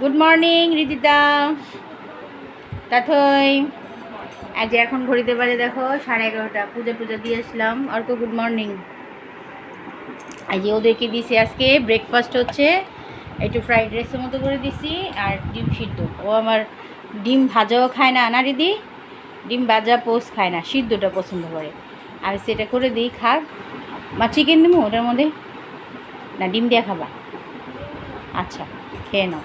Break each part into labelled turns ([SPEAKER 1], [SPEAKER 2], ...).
[SPEAKER 1] Good morning Ridita তাথই আজ এখন ঘড়িতে বাজে দেখো, সাড়ে এগারোটা। পুজো টুজা দিয়ে আসলাম। অর্ক গুড মর্নিং আজ ওদেরকে দিছি আজকে ব্রেকফাস্ট হচ্ছে। একটু ফ্রাইড রাইসের মতো করে দিছি আর ডিম সিদ্ধ। ও আমার ডিম ভাজাও খায় না না দিদি ডিম ভাজা পোস্ট খায় না, সিদ্ধটা পছন্দ করে। আর সেটা করে দিই, খাক। মা চিকেন দেবো ওটার মধ্যে? না, ডিম দিয়ে খাবা। আচ্ছা খেয়ে নাও।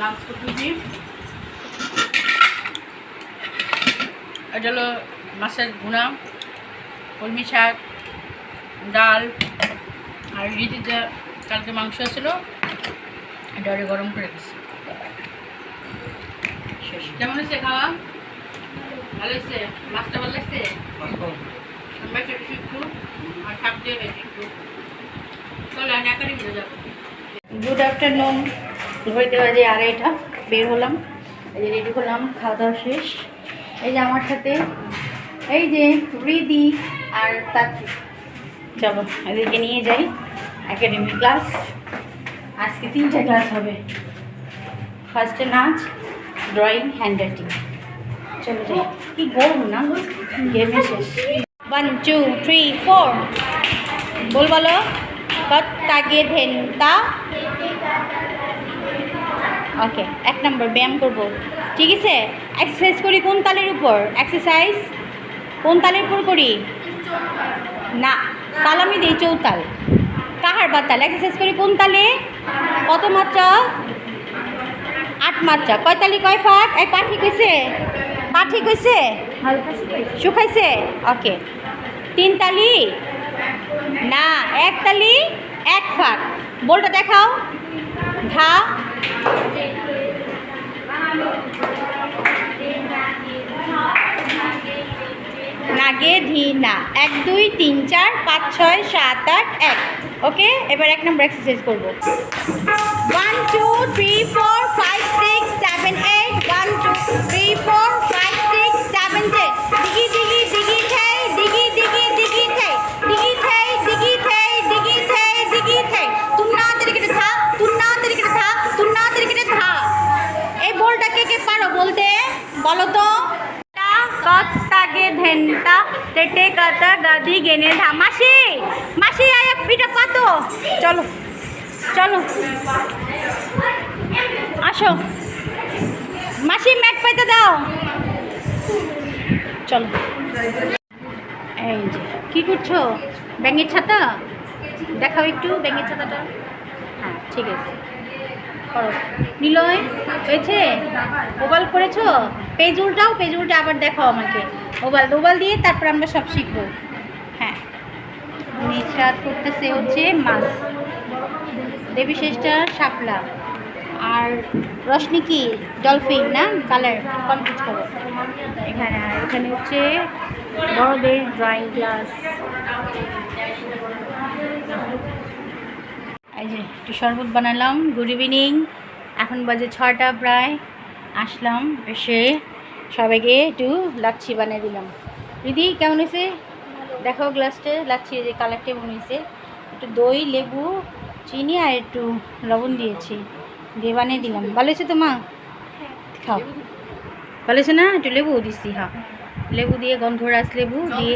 [SPEAKER 1] লাঞ্চ করতেছি এটা হলো মাছের ভুনা, কলমি শাক, ডাল, আর রিটিতে কালকে মাংস ছিল, এটা ওরে গরম করে দিচ্ছি কেমন হয়েছে খাওয়া? ভালো হয়েছে? মাছটা ভালো লাগছে আমরা একটু আর দিয়ে গেছি একটু। চলো, আমি ঘুরে যাব। গুড আফটারনুন ঘড়িতে বাজে আড়াইটা, বের হলাম, এই যে রেডি করলাম খাওয়া দাওয়া শেষ। এই যে আমার সাথে, এই যে রিদি আর তাত্রি চলো, এদেরকে নিয়ে যাই একাডেমি ক্লাস আজকে তিনটা ক্লাস হবে। ফার্স্টে নাচ ড্রয়িং হ্যান্ড রাইটিং চলো যাই। কি গরম না গেমে শেষ। ওয়ান টু থ্রি ফোর বল বলো কত্তাগে ধেনতা ওকে, এক নম্বর, ব্যায়াম করব। ঠিক আছে? এক্সারসাইজ করি কোন তালের উপর? এক্সারসাইজ কোন তালের উপর করি? না তালামি দিই চৌতাল। কাহার বাতাল এক্সারসাইজ করি কোন তালে? কত মাত্রা? আট মাত্রা। কয় তালি কয় ফাট? এই, পা ঠিক হয়েছে পা ঠিক হয়েছে শুকাইছে? ওকে। তিন তালি? না, এক তালি, এক ফাট। বলটা দেখাও। ধা নাগে ধি না। এক, দুই, তিন, চার, পাঁচ, ছয়, সাত, আট, এক। ওকে এবার এক নম্বর এক্সারসাইজ করব। ওয়ান টু থ্রি ফোর তেটে কাতা গাদি গেনে ধা মাসি মাসি, আয় পিঠা পাতো। চলো চলো। আসো। মাসি, ম্যাট পাইতে দাও। চলো। এই যে, কী করছ? ব্যাঙের ছাতা? দেখাও একটু ব্যাঙের ছাতাটা। হ্যাঁ ঠিক আছে। করো। নিলয়, হয়েছে? ওভাল করেছ? পেজ উল্টাও পেজ আবার দেখাও আমাকে। ওভাল ওভাল দিয়ে তারপর আমরা সব শিখব। হ্যাঁ। স্টার্ট করতেছে হচ্ছে মাছ। দেবী শেষটা শাপলা। আর রশনি কি ডলফিন, না? কালার কমপ্লিট করো। এখানে এখানে হচ্ছে বড়দের ড্রয়িং ক্লাস এই যে একটু শরবত বানালাম। গুড ইভিনিং এখন বাজে ছটা প্রায়। আসলাম এসে সবাইকে একটু লাচ্ছি বানিয়ে দিলাম। দিদি, কেমন হয়েছে? দেখো গ্লাসটা লাচ্ছি যে কালারটা মনে হয়েছে? একটু দই, লেবু, চিনি আর একটু লবণ দিয়েছি। দিয়ে বানিয়ে দিলাম। ভালো হয়েছে তো মা? খাও। ভালো হয়েছে না? একটু লেবু দিচ্ছি হ্যাঁ। লেবু দিয়ে গন্ধ গন্ধরাজ লেবু দিয়ে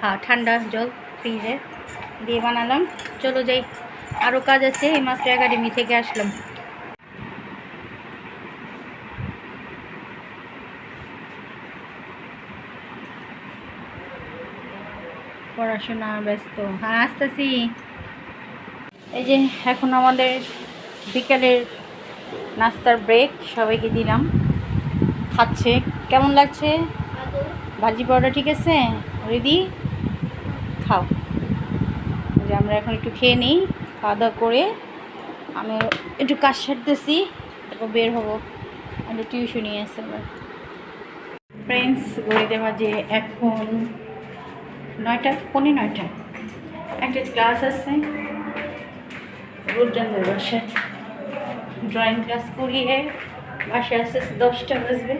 [SPEAKER 1] হ্যাঁ ঠান্ডা জল ফ্রিজে দিয়ে বানালাম। চলো যাই। আরও কাজ আছে, এই মাত্র একাডেমি থেকে আসলাম। পড়াশোনা ব্যস্ত। হ্যাঁ আসতেছি। এই যে এখন আমাদের বিকালের নাস্তার ব্রেক সবাইকে দিলাম। খাচ্ছে। কেমন লাগছে? ভাজি পাউডার ঠিক আছে? রেডি? খাও। যে আমরা এখন একটু খেয়ে নিই খাওয়া দাওয়া করে আমি একটু কাজ সারতেছি, তারপর বের হব। একটা টিউশনই আছে আমার ফ্রেন্ডস ঘড়িতে বাজে এখন নয়টা পনেরো নয়টা একটা ক্লাস আছে রোজানদের বাসায় ড্রয়িং ক্লাস করিয়ে বাসায় আস্তে আস্তে দশটা বাজবে।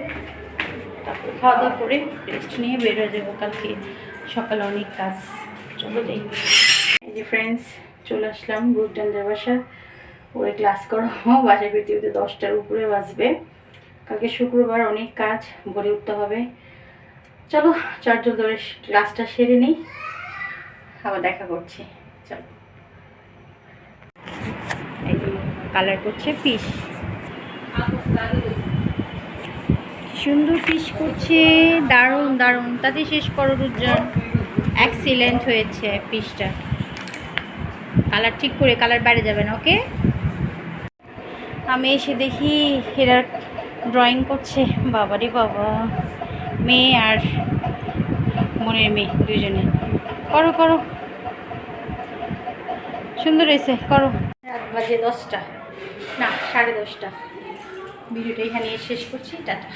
[SPEAKER 1] তারপর খাওয়া দাওয়া করে রেস্ট নিয়ে বের যাব কালকে। সকালে অনেক কাজ, চলো যাই। ফ্রেন্ডস চলে আসলাম রুদ্রানদের বাসা। ওই ক্লাস করাবো বাসায় ফিরতে দশটার উপরে বাজবে। কালকে শুক্রবার অনেক কাজ, ভরে উঠতে হবে। চলো চারজন ধরে ক্লাসটা সেরে নিই। আবার দেখা করছি। চলো। কালার করছে ফিশ সুন্দর ফিশ করছে। দারুণ দারুণ। তাতে শেষ করো রুদ্রান এক্সিলেন্ট হয়েছে ফিশটা কালার ঠিক করে কালার বাইরে যাবেন ওকে আমি এসে দেখি এরা ড্রয়িং করছে। বাবারে বাবা। মেয়ে আর মনের মেয়ে দুজনে করো করো। সুন্দর হয়েছে, করো। রাত বাজে দশটা। না, সাড়ে দশটা। ভিডিওটা এখানে শেষ করছি, টাটা।